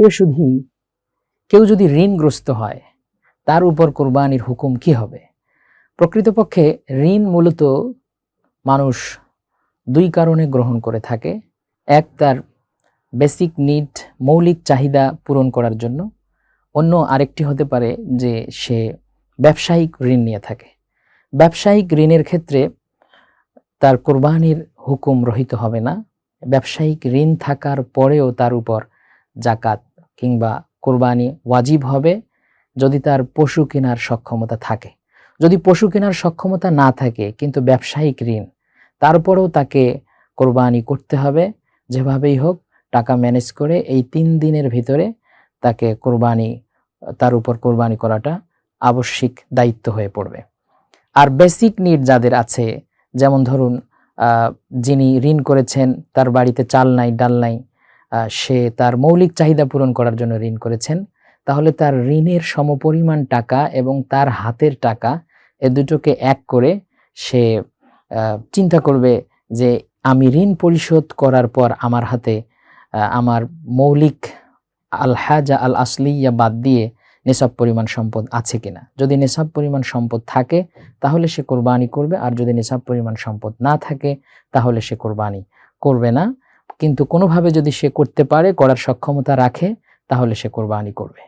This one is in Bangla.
প্রিয় শুধু কেউ যদি ঋণগ্রস্ত হয়, তার উপর কোরবানির হুকুম কি হবে? প্রকৃতপক্ষে ঋণ মূলত মানুষ দুই কারণে গ্রহণ করে থাকে। এক, তার বেসিক নিড মৌলিক চাহিদা পূরণ করার জন্য। অন্য আরেকটি হতে পারে যে সে ব্যবসায়িক ঋণ নিয়ে থাকে। ব্যবসায়িক ঋণের ক্ষেত্রে তার কোরবানির হুকুম রহিত হবে না। ব্যবসায়িক ঋণ থাকার পরেও তার উপর জাকাত কিংবা কোরবানি ওয়াজিব হবে যদি তার পশু কেনার সক্ষমতা থাকে। যদি পশু কেনার সক্ষমতা না থাকে, কিন্তু ব্যবসায়িক ঋণ, তারপরেও তাকে কোরবানি করতে হবে। যেভাবেই হোক, টাকা ম্যানেজ করে এই তিন দিনের ভিতরে তাকে কোরবানি, তার উপর কোরবানি করাটা আবশ্যিক দায়িত্ব হয়ে পড়বে। আর বেসিক নিড যাদের আছে, যেমন ধরুন যিনি ঋণ করেছেন, তার বাড়িতে চাল নাই, ডাল নাই সে তার মৌলিক চাহিদা পূরণ করার জন্য ঋণ করেছেন। তাহলে তার ঋণের সমপরিমাণ টাকা এবং তার হাতের টাকা এ দুটোকে এক করে সে চিন্তা করবে যে আমি ঋণ পরিশোধ করার পর আমার হাতে আমার মৌলিক আল হাজা আল আসলিয়া বাদ দিয়ে নেশাব পরিমাণ সম্পদ আছে কিনা। যদি নেশাব পরিমাণ সম্পদ থাকে, তাহলে সে কোরবানি করবে। আর যদি নেশাব পরিমাণ সম্পদ না থাকে, তাহলে সে কোরবানি করবে না। কিন্তু কোনোভাবে যদি সে করতে পারে করার সক্ষমতা রাখে তাহলে সে কোরবানি করবে.